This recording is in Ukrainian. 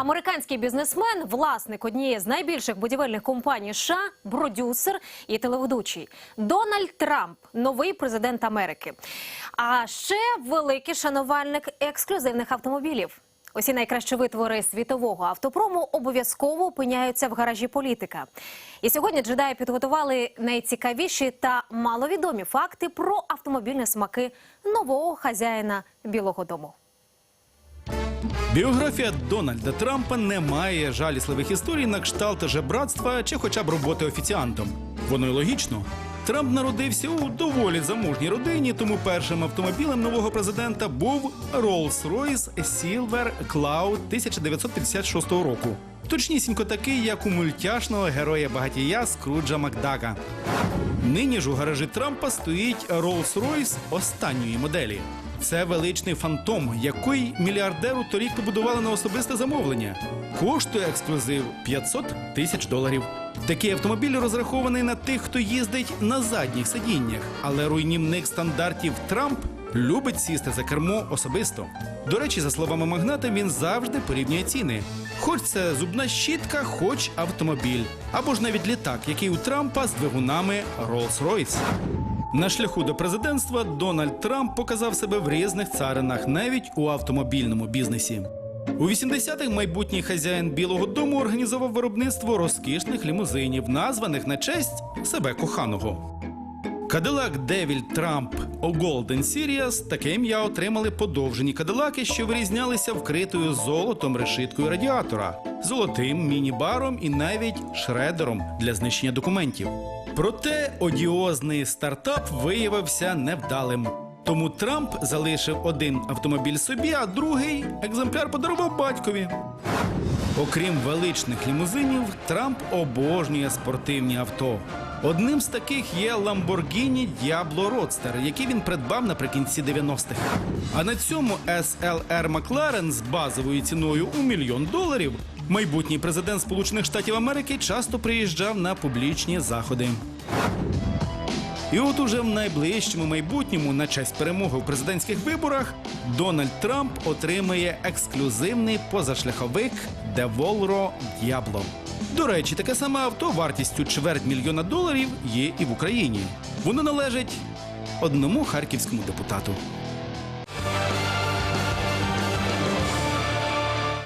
Американський бізнесмен, власник однієї з найбільших будівельних компаній США, продюсер і телеведучий Дональд Трамп, новий президент Америки. А ще великий шанувальник ексклюзивних автомобілів. Усі найкращі витвори світового автопрому обов'язково опиняються в гаражі політика. І сьогодні джедаї підготували найцікавіші та маловідомі факти про автомобільні смаки нового хазяїна Білого Дому. Біографія Дональда Трампа не має жалісливих історій на кшталт жебратства чи хоча б роботи офіціантом. Воно й логічно. Трамп народився у доволі заможній родині, тому першим автомобілем нового президента був Rolls-Royce Silver Cloud 1956 року. Точнісінько такий, як у мультяшного героя багатія Скруджа Макдага. Нині ж у гаражі Трампа стоїть Rolls-Royce останньої моделі. Це величний фантом, який мільярдеру торік побудували на особисте замовлення. Коштує ексклюзив 500 тисяч доларів. Такий автомобіль розрахований на тих, хто їздить на задніх сидіннях, але руйнівник стандартів Трамп любить сісти за кермо особисто. До речі, за словами магната, він завжди порівнює ціни. Хоч це зубна щітка, хоч автомобіль, або ж навіть літак, який у Трампа з двигунами Rolls-Royce. На шляху до президентства Дональд Трамп показав себе в різних царинах, навіть у автомобільному бізнесі. У 80-х майбутній хазяїн Білого Дому організував виробництво розкішних лімузинів, названих на честь себе коханого. Кадилак Девіль Трамп о Golden Series таке ім'я отримали подовжені кадилаки, що вирізнялися вкритою золотом решиткою радіатора, золотим міні-баром і навіть шредером для знищення документів. Проте одіозний стартап виявився невдалим. Тому Трамп залишив один автомобіль собі, а другий екземпляр подарував батькові. Окрім величних лімузинів, Трамп обожнює спортивні авто. Одним з таких є Lamborghini Diablo Roadster, який він придбав наприкінці 90-х. А на цьому SLR McLaren з базовою ціною у мільйон доларів майбутній президент Сполучених Штатів Америки часто приїжджав на публічні заходи. І от уже в найближчому майбутньому, на честь перемоги у президентських виборах, Дональд Трамп отримає ексклюзивний позашляховик Деволро Д'ябло. До речі, таке саме авто вартістю чверть мільйона доларів є і в Україні. Воно належить одному харківському депутату.